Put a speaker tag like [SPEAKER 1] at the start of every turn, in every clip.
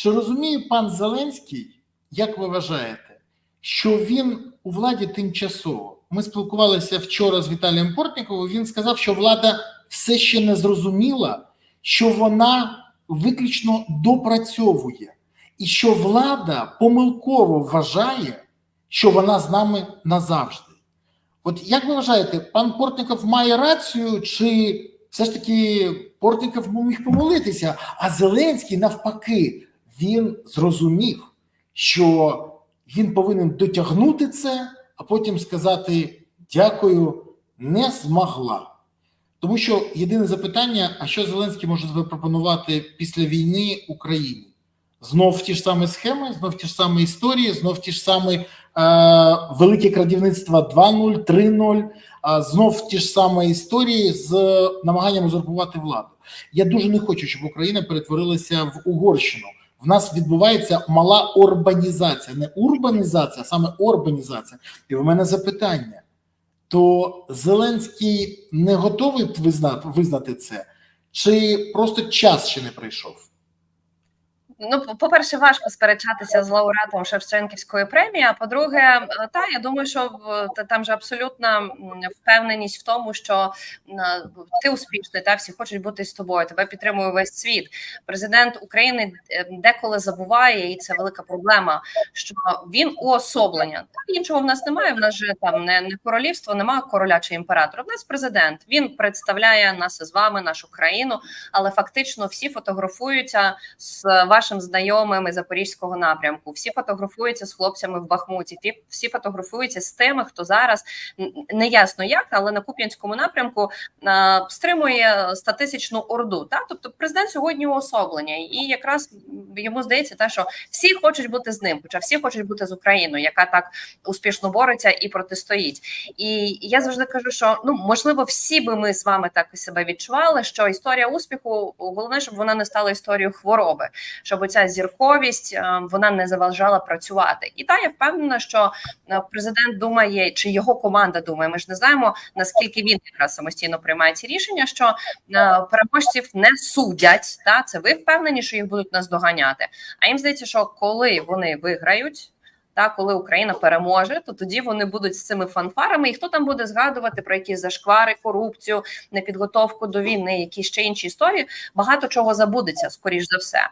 [SPEAKER 1] Чи розуміє пан Зеленський, як ви вважаєте, що він у владі тимчасово? Ми спілкувалися вчора з Віталієм Портніковим. Він сказав, що влада все ще не зрозуміла, що вона виключно допрацьовує, і що влада помилково вважає, що вона з нами назавжди. От як ви вважаєте, пан Портніков має рацію, чи все ж таки Портніков міг помолитися, а Зеленський навпаки він зрозумів, що він повинен дотягнути це, а потім сказати дякую, не змогла. Тому що єдине запитання: а що Зеленський може запропонувати після війни Україні? Знов ті ж самі схеми, знов ті ж самі історії, знов ті ж самі е, велике крадівництво 2.0, 3.0, а знов ті ж самі історії з намаганням узурпувати владу. Я дуже не хочу, щоб Україна перетворилася в Угорщину. В нас відбувається мала урбанізація, не урбанізація, а саме урбанізація. І в мене запитання: то Зеленський не готовий визнати, це, чи просто час ще не прийшов?
[SPEAKER 2] Ну, по-перше, важко сперечатися з лауреатом Шевченківської премії. А по-друге, та я думаю, що там же абсолютна впевненість в тому, що ти успішний, та всі хочуть бути з тобою. Тебе підтримує весь світ. Президент України деколи забуває, і це велика проблема. Що він уособлення. Так іншого в нас немає. В нас же там не, не королівство, немає короля чи імператора. В нас президент він представляє нас з вами, нашу країну, але фактично всі фотографуються з вашим нашим знайомим із запорізького напрямку. Всі фотографуються з хлопцями в Бахмуті. всі фотографуються з тими, хто зараз не ясно як, але на Куп'янському напрямку а, стримує статистичну орду. Та тобто, президент сьогодні уособлення, і якраз йому здається, те, що всі хочуть бути з ним, хоча всі хочуть бути з Україною, яка так успішно бореться і протистоїть. І я завжди кажу, що ну можливо, всі би ми з вами так себе відчували, що історія успіху головне, щоб вона не стала історією хвороби, щоб ця зірковість вона не заважала працювати. І та я впевнена, що президент думає, чи його команда думає. Ми ж не знаємо наскільки він якраз самостійно приймає ці рішення, що переможців не судять. Та це ви впевнені, що їх будуть наздоганяти. А їм здається, що коли вони виграють. Та коли Україна переможе, то тоді вони будуть з цими фанфарами, і хто там буде згадувати про якісь зашквари, корупцію, непідготовку до війни, які ще інші історії. Багато чого забудеться, скоріш за все.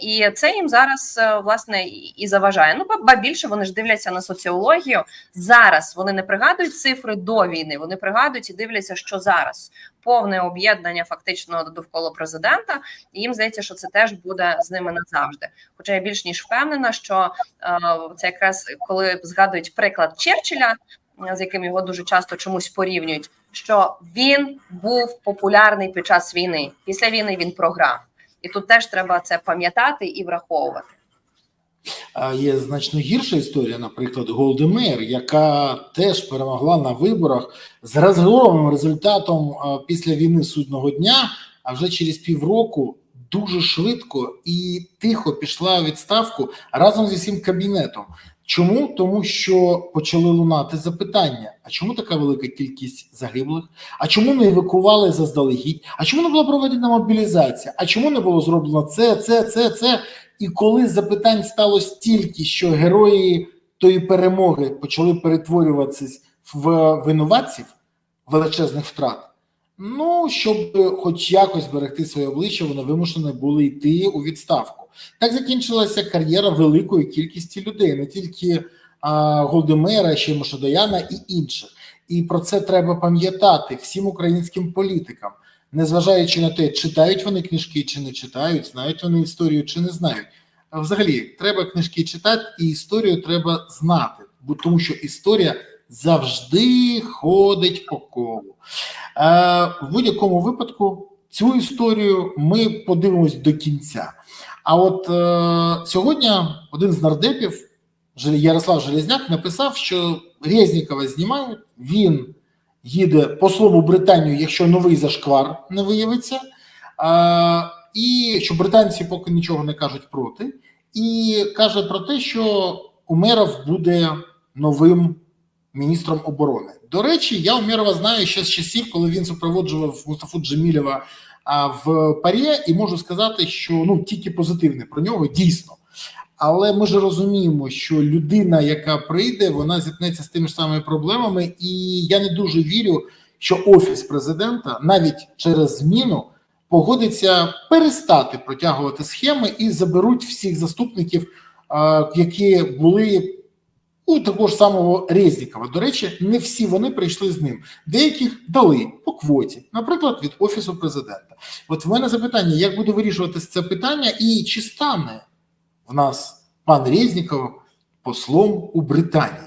[SPEAKER 2] І це їм зараз власне і заважає. Ну ба більше вони ж дивляться на соціологію. Зараз вони не пригадують цифри до війни. Вони пригадують і дивляться, що зараз повне об'єднання фактично довкола президента. І їм здається, що це теж буде з ними назавжди. Хоча я більш ніж впевнена, що це якраз коли згадують приклад Черчилля, з яким його дуже часто чомусь порівнюють, що він був популярний під час війни. Після війни він програв. І тут теж треба це пам'ятати і враховувати.
[SPEAKER 1] А є значно гірша історія, наприклад, Голдемейр, яка теж перемогла на виборах з розгромним результатом після війни судного дня. А вже через півроку дуже швидко і тихо пішла відставку разом зі всім кабінетом. Чому? Тому що почали лунати запитання: а чому така велика кількість загиблих? А чому не евакували заздалегідь? А чому не була проведена мобілізація? А чому не було зроблено це, це, це, це? І коли запитань стало стільки, що герої тої перемоги почали перетворюватися в винуватців величезних втрат, ну щоб хоч якось берегти своє обличчя, вони вимушені були йти у відставку. Так закінчилася кар'єра великої кількості людей, не тільки а, Голдемера, ще й Мошадояна і інших. І про це треба пам'ятати всім українським політикам, незважаючи на те, читають вони книжки чи не читають, знають вони історію чи не знають. Взагалі, треба книжки читати, і історію треба знати, бо тому що історія завжди ходить по колу. А, в будь-якому випадку цю історію ми подивимось до кінця. А от е, сьогодні один з нардепів, Ярослав Железняк, написав, що Резнікова знімають, він їде послом у Британію, якщо новий зашквар не виявиться, е, і що британці поки нічого не кажуть проти, і каже про те, що Умеров буде новим міністром оборони. До речі, я Умерова знаю ще з часів, коли він супроводжував Мустафу Джемілєва в парі, і можу сказати, що ну тільки позитивне про нього дійсно. Але ми ж розуміємо, що людина, яка прийде, вона зіткнеться з тими ж самими проблемами, і я не дуже вірю, що офіс президента навіть через зміну погодиться перестати протягувати схеми і заберуть всіх заступників, які були у того ж самого Резнікова. До речі, не всі вони прийшли з ним. Деяких дали по квоті, наприклад, від офісу президента. От в мене запитання: як буде вирішуватися це питання, і чи стане в нас пан Резніков послом у Британії?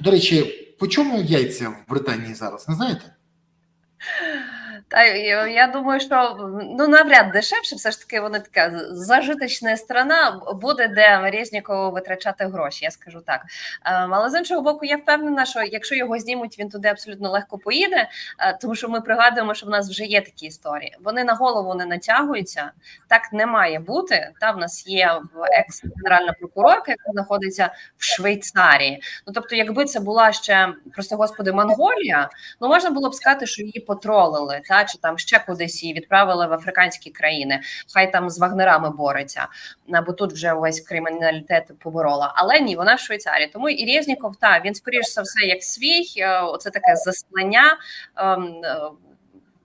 [SPEAKER 1] До речі, по чому яйця в Британії зараз? Не знаєте?
[SPEAKER 2] Та я я думаю, що ну навряд дешевше, все ж таки вони така зажиточна страна буде, де Резнікову витрачати гроші. Я скажу так. Ем, Але з іншого боку, я впевнена, що якщо його знімуть, він туди абсолютно легко поїде, е, тому що ми пригадуємо, що в нас вже є такі історії. Вони на голову не натягуються. Так не має бути. Та в нас є екс-генеральна прокурорка, яка знаходиться в Швейцарії. Ну тобто, якби це була ще прости господи, Монголія, ну можна було б сказати, що її потролили, та чи там ще кудись її відправили в африканські країни. Хай там з вагнерами бореться, або тут вже увесь криміналітет поборола. Але ні, вона в Швейцарії. Тому і Резніков, та він скоріш за все як свій. це Оце таке заслання.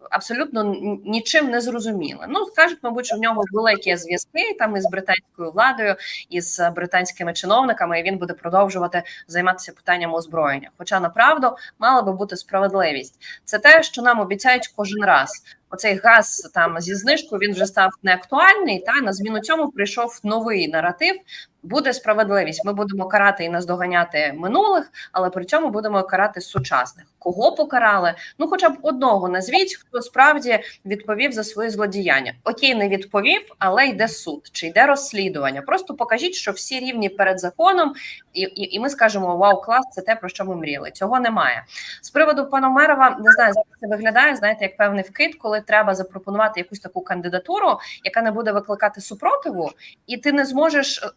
[SPEAKER 2] Абсолютно нічим не зрозуміле. Ну скажуть, мабуть, що в нього великі зв'язки там із британською владою, із британськими чиновниками, і він буде продовжувати займатися питанням озброєння. Хоча направду мала би бути справедливість. Це те, що нам обіцяють кожен раз. Оцей газ там зі знижкою він вже став неактуальний. Та на зміну цьому прийшов новий наратив. Буде справедливість. Ми будемо карати і наздоганяти минулих, але при цьому будемо карати сучасних. Кого покарали? Ну, хоча б одного назвіть, хто справді відповів за свої злодіяння. Окей, не відповів, але йде суд чи йде розслідування. Просто покажіть, що всі рівні перед законом, і, і, і ми скажемо: Вау, клас, це те про що ми мріяли. Цього немає. З приводу Пономарова, не знаю, зараз це виглядає, знаєте, як певний вкид, коли треба запропонувати якусь таку кандидатуру, яка не буде викликати супротиву, і ти не зможеш е,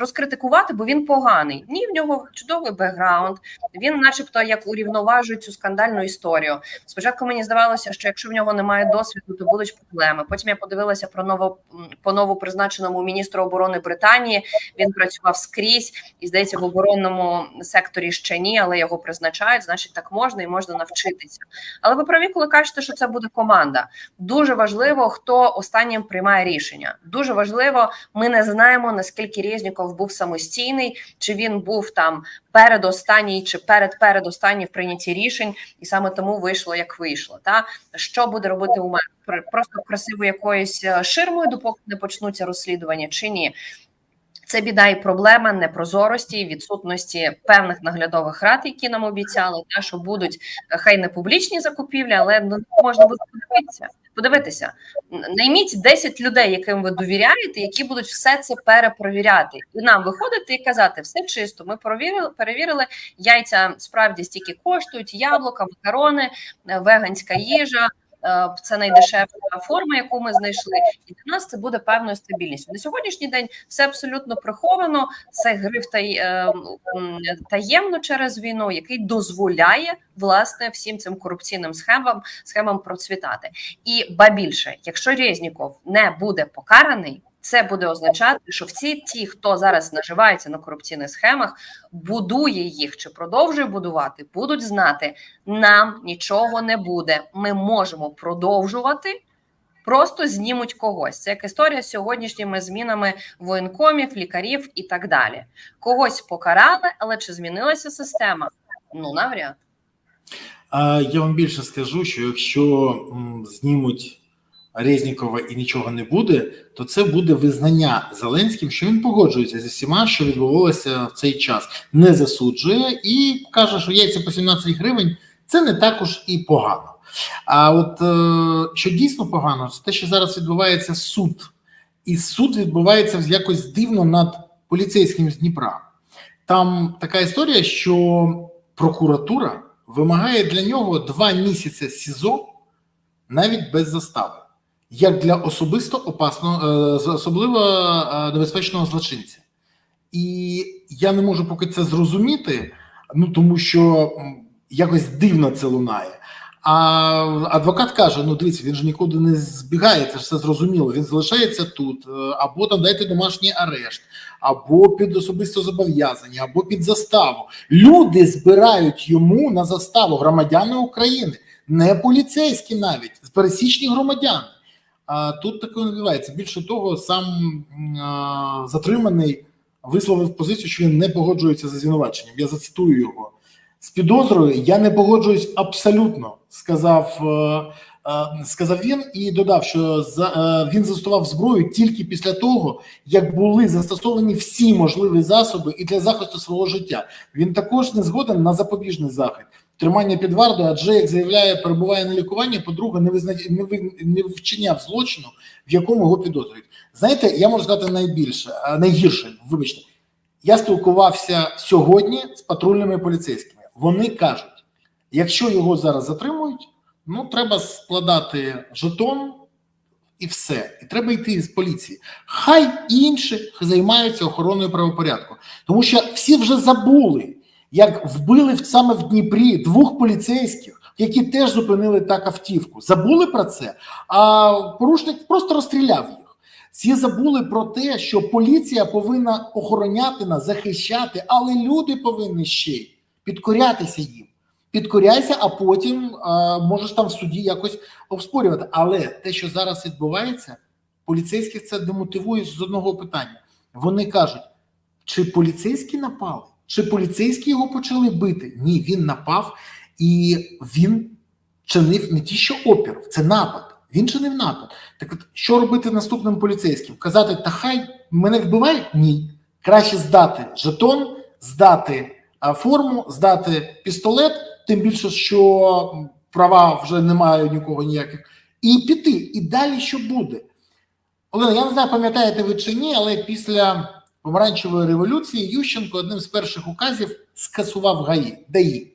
[SPEAKER 2] розкритикувати, бо він поганий. Ні, в нього чудовий бекграунд. Він, начебто, як урівноважує цю скандальну історію. Спочатку мені здавалося, що якщо в нього немає досвіду, то будуть проблеми. Потім я подивилася про ново по новопризначеному міністру оборони Британії. Він працював скрізь і здається, в оборонному секторі ще ні, але його призначають. Значить, так можна і можна навчитися. Але ви праві, коли кажете, що це буде команда. Дуже важливо, хто останнім приймає рішення. Дуже важливо, ми не знаємо наскільки Резніков був самостійний, чи він був там передостанній чи перед передостанній в прийнятті рішень, і саме тому вийшло як вийшло. Та що буде робити у мене? Просто красиво якоюсь е, ширмою, допоки не почнуться розслідування, чи ні. Це біда і проблема непрозорості, відсутності певних наглядових рад, які нам обіцяли, те, що будуть е, хай не публічні закупівлі, але ну, можна буде подивитися. Подивитися, найміть 10 людей, яким ви довіряєте, які будуть все це перепровіряти, і нам виходити і казати, все чисто. Ми перевірили, перевірили яйця справді стільки коштують, яблука, макарони, е, веганська їжа. Е, Це найдешевша форма, яку ми знайшли, і для нас це буде певною стабільністю. На сьогоднішній день все абсолютно приховано. Це гриф е, таємно через війну, який дозволяє власне всім цим корупційним схемам схемам процвітати. І ба більше, якщо Резніков не буде покараний. Це буде означати, що всі ті, хто зараз наживається на корупційних схемах, будує їх чи продовжує будувати, будуть знати, нам нічого не буде. Ми можемо продовжувати. Просто знімуть когось. Це як історія з сьогоднішніми змінами воєнкомів, лікарів і так далі. Когось покарали, але чи змінилася система? Ну навряд.
[SPEAKER 1] Я вам більше скажу, що якщо знімуть Резнікова і нічого не буде, то це буде визнання Зеленським, що він погоджується зі всіма, що відбувалося в цей час, не засуджує і каже, що яйця по 17 гривень це не також і погано. А от е, що дійсно погано, це те, що зараз відбувається суд, і суд відбувається якось дивно над поліцейським з Дніпра. Там така історія, що прокуратура вимагає для нього два місяці СІЗО навіть без застави, як для особисто опасного, е, особливо е, небезпечного злочинця. І я не можу поки це зрозуміти, ну тому що якось дивно це лунає. А адвокат каже: ну дивіться, він ж нікуди не збігає, це ж все зрозуміло. Він залишається тут, е, або там дайте домашній арешт, або під особисто зобов'язання, або під заставу. Люди збирають йому на заставу громадяни України, не поліцейські навіть, пересічні громадяни. Тут таке не відбувається. Більше того, сам затриманий висловив позицію, що він не погоджується за звинуваченням. Я зацитую його з підозрою. Я не погоджуюсь абсолютно, сказав, е, е, сказав він і додав, що за, е, він застосував зброю тільки після того, як були застосовані всі можливі засоби і для захисту свого життя. Він також не згоден на запобіжний захід. Тримання під вартою, адже як заявляє, перебуває на лікуванні, по-друге, не визна... не, ви... не вчиняв злочину, в якому його підозрюють. Знаєте, я можу сказати найбільше, найгірше, вибачте, я спілкувався сьогодні з патрульними поліцейськими. Вони кажуть, якщо його зараз затримують, ну треба складати жетон і все. І треба йти з поліції. Хай інші займаються охороною правопорядку, тому що всі вже забули, як вбили саме в Дніпрі двох поліцейських, які теж зупинили так автівку. Забули про це, а порушник просто розстріляв їх. Всі забули про те, що поліція повинна охороняти нас, захищати, але люди повинні ще й підкорятися їм. Підкоряйся, а потім а, можеш там в суді якось обспорювати. Але те, що зараз відбувається, поліцейських це демотивує з одного питання. Вони кажуть, чи поліцейські напали, чи поліцейські його почали бити? Ні, він напав і він чинив не ті, що опір, це напад. Він чинив напад. Так от, що робити наступним поліцейським? Казати, та хай мене вбивають? Ні. Краще здати жетон, здати форму, здати пістолет, тим більше, що права вже немає нікого ніяких, і піти. І далі що буде? Олена, я не знаю, пам'ятаєте ви чи ні, але після помаранчевої революції Ющенко одним з перших указів скасував ГАІ, ДАІ.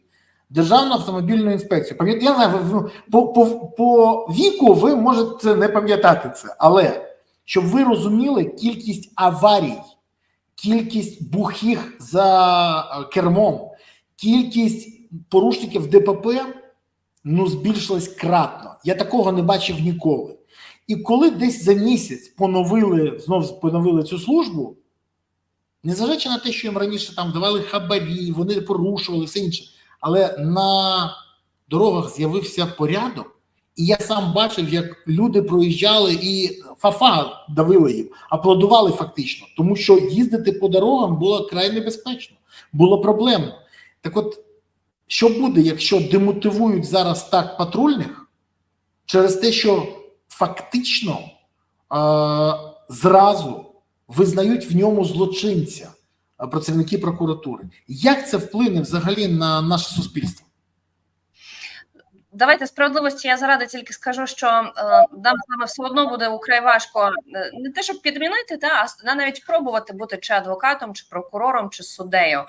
[SPEAKER 1] Державну автомобільну інспекцію. Я знаю, по, по, по віку ви можете не пам'ятати це, але щоб ви розуміли кількість аварій, кількість бухих за е, кермом, кількість порушників ДПП ну збільшилась кратно. Я такого не бачив ніколи. І коли десь за місяць поновили знов поновили цю службу, незважаючи на те, що їм раніше там давали хабарі, вони порушували все інше, але на дорогах з'явився порядок, і я сам бачив, як люди проїжджали і фафа давили їм, аплодували фактично, тому що їздити по дорогам було край небезпечно, було проблемно. Так от, що буде, якщо демотивують зараз так патрульних через те, що фактично е, зразу визнають в ньому злочинця працівники прокуратури. Як це вплине взагалі на наше суспільство?
[SPEAKER 2] Давайте справедливості. Я заради тільки скажу, що е, нам з все одно буде украй важко е, не те, щоб підмінити, та а навіть пробувати бути чи адвокатом, чи прокурором, чи суддею. Е,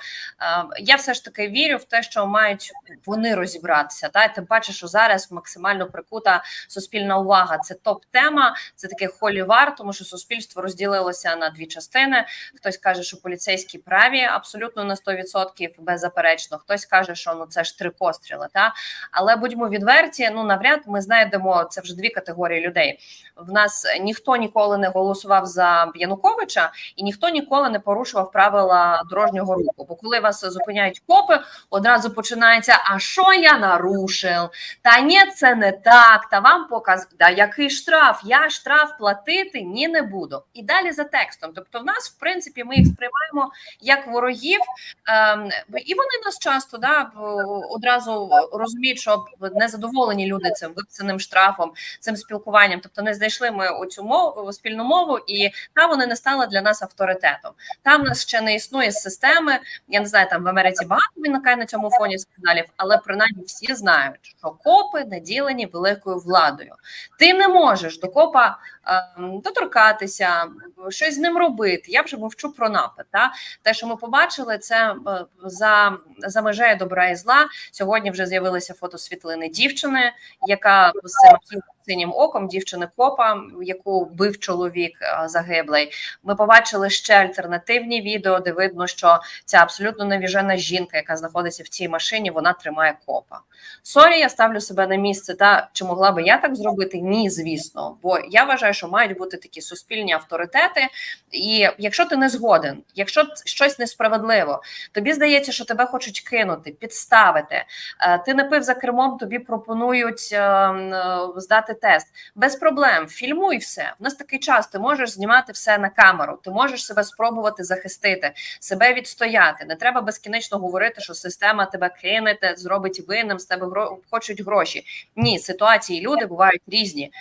[SPEAKER 2] я все ж таки вірю в те, що мають вони розібратися. Та тим паче, що зараз максимально прикута суспільна увага. Це топ-тема, це таке холівар, тому що суспільство розділилося на дві частини. Хтось каже, що поліцейські праві абсолютно на 100% беззаперечно. Хтось каже, що ну це ж три постріли. Та але будьмо відверті. Ну навряд ми знайдемо це вже дві категорії людей. В нас ніхто ніколи не голосував за Януковича, і ніхто ніколи не порушував правила дорожнього руху. Бо коли вас зупиняють копи, одразу починається: а що я нарушив? Та ні, це не так. Та вам показ, да який штраф? Я штраф платити ні не буду. І далі за текстом. Тобто, в нас, в принципі, ми їх сприймаємо як ворогів, ем, і вони нас часто да одразу розуміють, що незадоволені люди цим виписаним штрафом, цим спілкуванням. Тобто не знайшли ми оцю мову спільну мову, і та вони не стали для нас авторитетом. Там нас ще не існує системи. Я не знаю, там в Америці багато виникає на цьому фоні скандалів, але принаймні всі знають, що копи наділені великою владою. Ти не можеш до копа ем, доторкатися, щось з ним робити. Я вже мовчу про напад. Та те, що ми побачили, це е, за, за межею добра і зла. Сьогодні вже з'явилися фотосвітлини дівчини, яка цим синім оком дівчини копа, яку бив чоловік е, загиблий. Ми побачили ще альтернативні відео, де видно, що ця абсолютно невіжена жінка, яка знаходиться в цій машині, вона тримає копа. Сорі, я ставлю себе на місце. Та чи могла би я так зробити? Ні, звісно. Бо я вважаю, що мають бути такі суспільні авторитети. І якщо ти не згоден, якщо щось несправедливо, тобі здається, що тебе хочуть кинути, підставити. е, Ти не пив за кермом, тобі пропонують е, м, е, здати тест. Без проблем, фільмуй все. У нас такий час. Ти можеш знімати все на камеру. Ти можеш себе спробувати захистити, себе відстояти. Не треба безкінечно говорити, що система тебе кине, зробить винним, з тебе гро... хочуть гроші. Ні, ситуації люди бувають різні.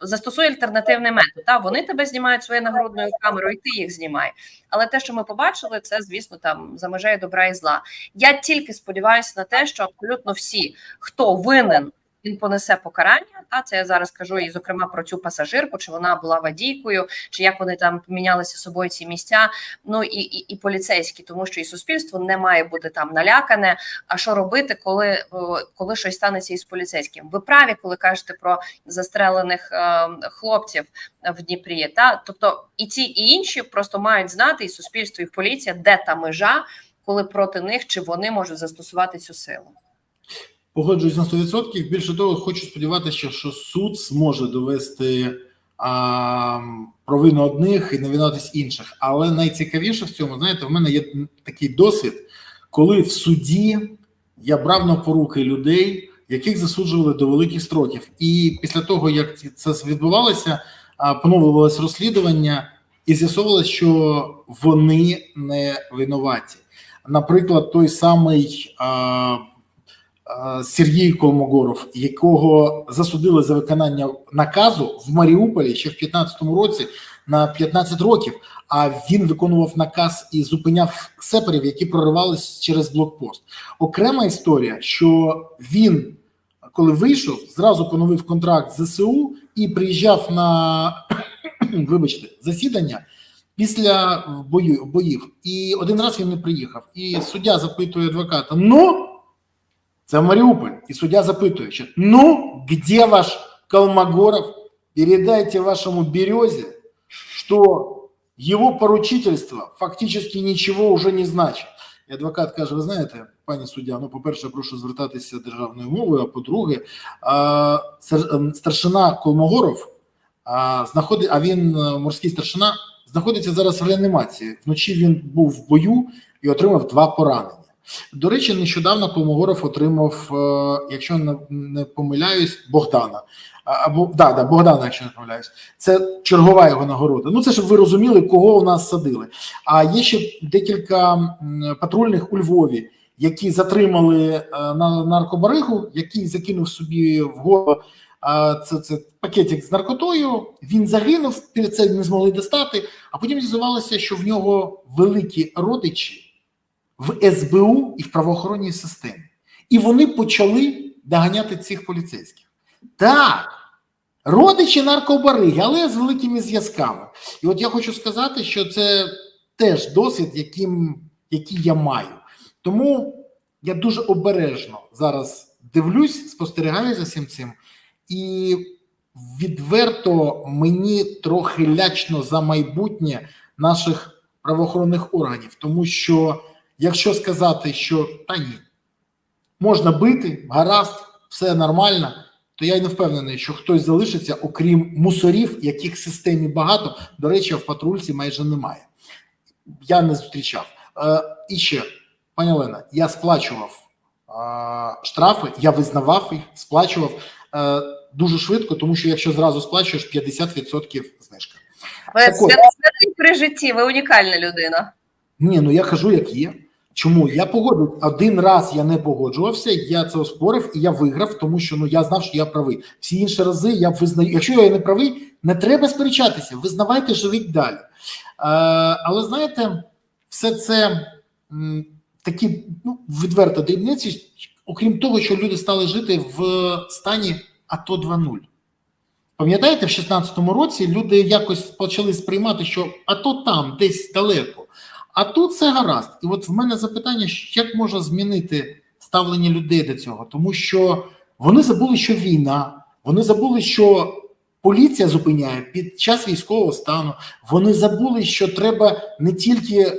[SPEAKER 2] Застосуй альтернативний метод. Та вони тебе знімають своєю нагрудною камерою, і ти їх знімай. Але те, що ми побачили, це звісно там за межею добра і зла. Я тільки сподіваюся на те, що абсолютно всі, хто винен, він понесе покарання. Та це я зараз кажу, і зокрема про цю пасажирку, чи вона була водійкою, чи як вони там помінялися собою ці місця. Ну і, і, і поліцейські, тому що і суспільство не має бути там налякане. А що робити, коли, коли щось станеться із поліцейським? Ви праві, коли кажете про застрелених е, хлопців в Дніпрі. Та тобто і ці і інші просто мають знати, і суспільство, і поліція, де та межа, коли проти них чи вони можуть застосувати цю силу.
[SPEAKER 1] Погоджуюсь на 100%. Більше того, хочу сподіватися, що суд зможе довести а, провину одних і не винуватись інших. Але найцікавіше в цьому, знаєте, в мене є такий досвід, коли в суді я брав на поруки людей, яких засуджували до великих строків. І після того, як це відбувалося, поновлювалось розслідування, і з'ясовувалося, що вони не винуваті. Наприклад, той самий. А, Сергій Колмогоров, якого засудили за виконання наказу в Маріуполі ще в 15-му році на 15 років. А він виконував наказ і зупиняв сеперів, які проривались через блокпост. Окрема історія, що він, коли вийшов, зразу поновив контракт з ЗСУ і приїжджав на вибачте засідання. Після бою боїв, і один раз він не приїхав. І суддя запитує адвоката: Ну, це Маріуполь. І суддя запитує, що, ну, где ваш Колмогоров? Передайте вашему Березе, что его поручительство фактически нічого уже не значить. І адвокат каже: ви знаєте, пані суддя, ну, по-перше, прошу звертатися державною мовою, а по-друге, старшина Колмогоров а він е, морський старшина, знаходиться зараз в реанімації. Вночі він був в бою і отримав два поранення. До речі, нещодавно Колмогоров отримав, е, якщо не, помиляюсь, Богдана. Або да, да, Богдана, якщо не помиляюсь, це чергова його нагорода. Ну це щоб ви розуміли, кого у нас садили. А є ще декілька патрульних у Львові, які затримали е, на наркобаригу, який закинув собі в голову це, це пакетик з наркотою. Він загинув, перед цим не змогли достати. А потім з'ясувалося, що в нього великі родичі в СБУ і в правоохоронній системі. І вони почали доганяти цих поліцейських. Так, родичі наркобариги, але з великими зв'язками. І от я хочу сказати, що це теж досвід, яким, який я маю. Тому я дуже обережно зараз дивлюсь, спостерігаю за всім цим, і відверто мені трохи лячно за майбутнє наших правоохоронних органів, тому що якщо сказати, що та ні, можна бити, гаразд, все нормально, то я й не впевнений, що хтось залишиться, окрім мусорів, яких в системі багато. До речі, в патрульці майже немає. Я не зустрічав. Е, і ще, пані Олена, я сплачував е, штрафи, я визнавав їх, сплачував е, дуже швидко, тому що якщо зразу сплачуєш 50% знижка.
[SPEAKER 2] Ви святий при житті, ви унікальна людина.
[SPEAKER 1] Ні, ну я кажу, як є. Чому я погодив один раз я не погоджувався, я це оспорив і я виграв, тому що ну я знав, що я правий. Всі інші рази я визнаю. Якщо я не правий, не треба сперечатися. Визнавайте, живіть далі. Е, але знаєте, все це м, такі ну, відверто дрібниці, окрім того, що люди стали жити в стані АТО 2.0. Пам'ятаєте, в 16-му році люди якось почали сприймати, що АТО там, десь далеко. А тут все гаразд. І от в мене запитання: як можна змінити ставлення людей до цього? Тому що вони забули, що війна, Вони забули, що поліція зупиняє під час військового стану. Вони забули, що треба не тільки е,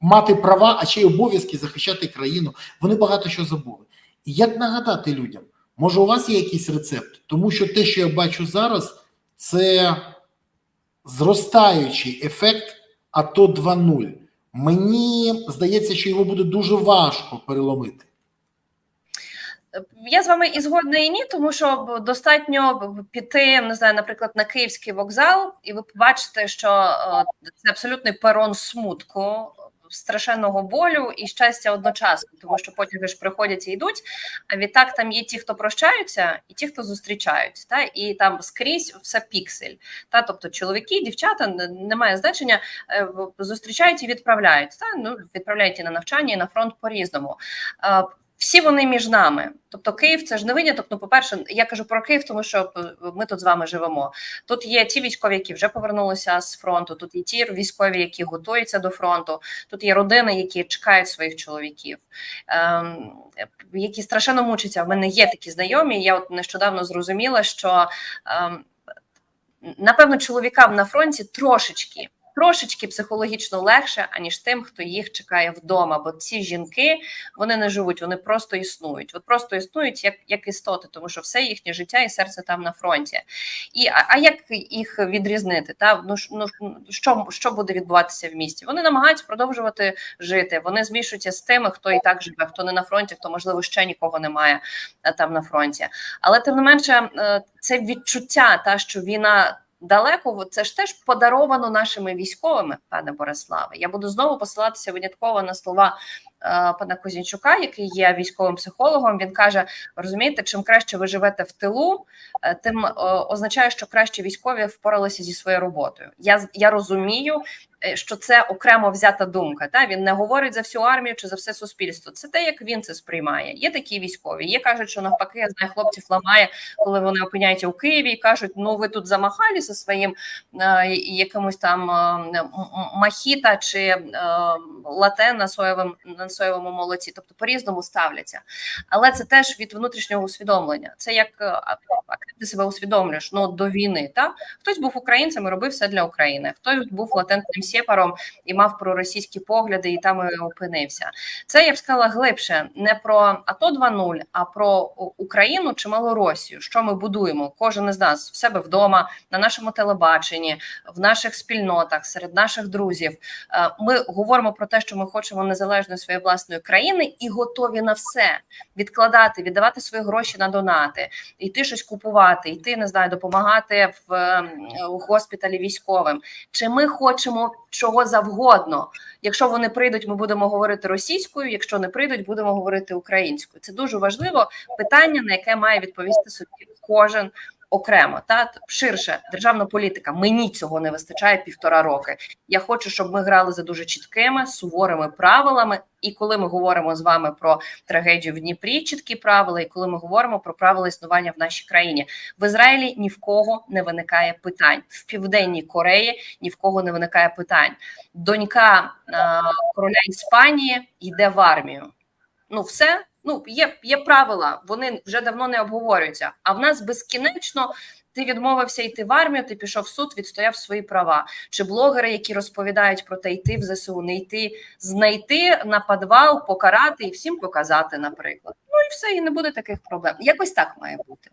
[SPEAKER 1] мати права, а ще й обов'язки захищати країну. Вони багато що забули. І як нагадати людям? Може, у вас є якийсь рецепт? Тому що те, що я бачу зараз, це зростаючий ефект АТО 2.0. Мені здається, що його буде дуже важко переломити.
[SPEAKER 2] Я з вами і згодна і ні, тому що достатньо піти, не знаю, наприклад, на київський вокзал, і ви побачите, що е, це абсолютний перон смутку, страшенного болю і щастя одночасно, тому що потяги ж приходять і йдуть. А відтак там є ті, хто прощаються, і ті, хто зустрічають. Та і там скрізь все піксель. Та тобто чоловіки, дівчата немає значення, е, зустрічають і відправляють. Та ну відправляють і на навчання, і на фронт по різному. Всі вони між нами. Тобто Київ це ж не виняток. Ну, по-перше, я кажу про Київ, тому що е, ми тут з вами живемо. Тут є ті військові, які вже повернулися з фронту. Тут є ті військові, які готуються до фронту. Тут є родини, які чекають своїх чоловіків, ем, які страшенно мучаться. В мене є такі знайомі. Я от нещодавно зрозуміла, що ем, напевно чоловікам на фронті трошечки. Трошечки психологічно легше, аніж тим, хто їх чекає вдома. Бо ці жінки вони не живуть, вони просто існують. От просто існують як, як істоти, тому що все їхнє життя і серце там на фронті. І а, а як їх відрізнити? Та ну ну що, що буде відбуватися в місті? Вони намагаються продовжувати жити. Вони змішуються з тими, хто і так живе, хто не на фронті, хто можливо ще нікого немає там на фронті. Але тим не менше, е, це відчуття, та що війна. Далеко це ж теж подаровано нашими військовими, пане Бориславе. Я буду знову посилатися винятково на слова пана Кузінчука, який є військовим психологом. Він каже: розумієте, чим краще ви живете в тилу, е, тим е, означає, що краще військові впоралися зі своєю роботою. Я я розумію, е, що це окремо взята думка. Та він не говорить за всю армію чи за все суспільство. Це те, як він це сприймає. Є такі військові. Є кажуть, що навпаки, я знаю, хлопців ламає, коли вони опиняються у Києві і кажуть: ну ви тут замахали зі своїм е, якимось там е, м- м- махіта чи е, лате на соєвим на соєвому тобто по-різному ставляться. Але це теж від внутрішнього усвідомлення. Це як е, а- а ти себе усвідомлюєш ну, до війни. Та хтось був українцем і робив все для України, хтось був латентним сєпаром і мав проросійські погляди, і там і опинився. Це я б сказала глибше не про АТО 2.0, а про Україну чи Малоросію. Що ми будуємо? Кожен із нас в себе вдома, на нашому телебаченні, в наших спільнотах, серед наших друзів. Е, Ми говоримо про те, що ми хочемо незалежної своєї власної країни і готові на все відкладати, віддавати свої гроші на донати, йти щось купувати, йти не знаю, допомагати в е, у госпіталі військовим. Чи ми хочемо чого завгодно? Якщо вони прийдуть, ми будемо говорити російською. Якщо не прийдуть, будемо говорити українською. Це дуже важливо питання, на яке має відповісти собі кожен. Окремо та ширше державна політика. Мені цього не вистачає півтора роки. Я хочу, щоб ми грали за дуже чіткими суворими правилами. І коли ми говоримо з вами про трагедію в Дніпрі, чіткі правила, і коли ми говоримо про правила існування в нашій країні, в Ізраїлі ні в кого не виникає питань. В південній Кореї ні в кого не виникає питань. Донька е, короля Іспанії йде в армію. Ну, все. Ну, є, є правила, вони вже давно не обговорюються. А в нас безкінечно ти відмовився йти в армію, ти пішов в суд, відстояв свої права. Чи блогери, які розповідають про те, йти в ЗСУ, не йти, знайти на підвал, покарати і всім показати, наприклад. Ну і все, і не буде таких проблем. Якось так має бути.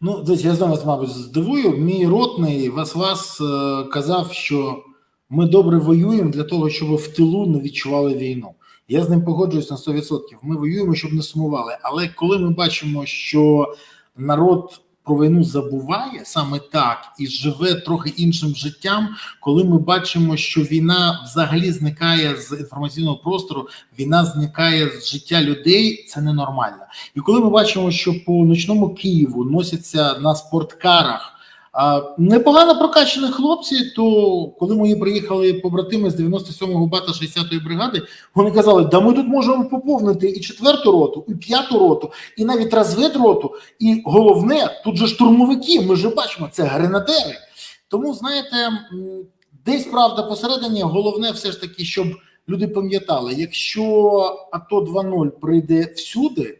[SPEAKER 1] Ну, десь я знову мабуть, здивую. Мій ротний вас вас е, казав, що ми добре воюємо для того, щоб в тилу не відчували війну. Я з ним погоджуюсь на 100%. Ми воюємо, щоб не сумували. Але коли ми бачимо, що народ про війну забуває саме так і живе трохи іншим життям, коли ми бачимо, що війна взагалі зникає з інформаційного простору, війна зникає з життя людей, це ненормально. І коли ми бачимо, що по ночному Києву носяться на спорткарах непогано прокачані хлопці, то коли мої приїхали побратими з 97-го бата 60-ї бригади, вони казали, да ми тут можемо поповнити і четверту роту, і п'яту роту, і навіть розведроту. І головне, тут же штурмовики, ми ж бачимо, це гренадери. Тому, знаєте, десь правда посередині, головне все ж таки, щоб люди пам'ятали, якщо АТО 2.0 прийде всюди,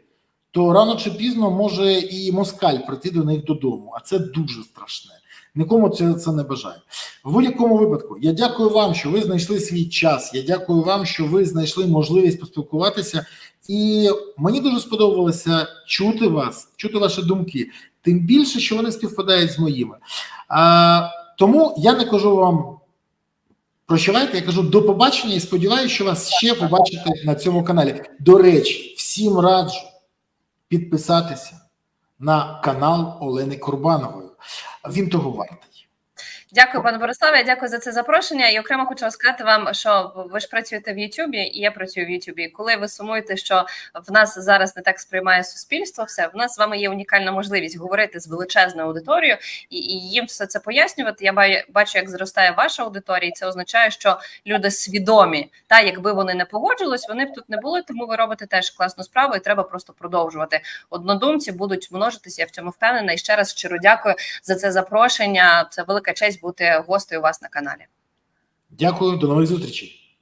[SPEAKER 1] то рано чи пізно може і москаль прийти до них додому, а це дуже страшне. Нікому це, це не бажаю. В будь-якому випадку я дякую вам, що ви знайшли свій час. Я дякую вам, що ви знайшли можливість поспілкуватися. І мені дуже сподобалося чути вас, чути ваші думки. Тим більше, що вони співпадають з моїми. А, тому я не кажу вам прощавайте, я кажу до побачення і сподіваюся, що вас ще побачити на цьому каналі. До речі, всім раджу підписатися на канал Олени Курбанової. Він того вартий.
[SPEAKER 2] Дякую, пане Бориславе. Дякую за це запрошення. І окремо хочу розказати вам, що ви ж працюєте в Ютубі, і я працюю в Ютубі. Коли ви сумуєте, що в нас зараз не так сприймає суспільство, все в нас з вами є унікальна можливість говорити з величезною аудиторією і, їм все це пояснювати. Я ба- бачу, як зростає ваша аудиторія, і це означає, що люди свідомі. Та якби вони не погоджувались, вони б тут не були. Тому ви робите теж класну справу, і треба просто продовжувати. Однодумці будуть множитися. Я в цьому впевнена. І ще раз щиро дякую за це запрошення. Це велика честь бути гостею у вас на каналі.
[SPEAKER 1] Дякую, до нових зустрічей.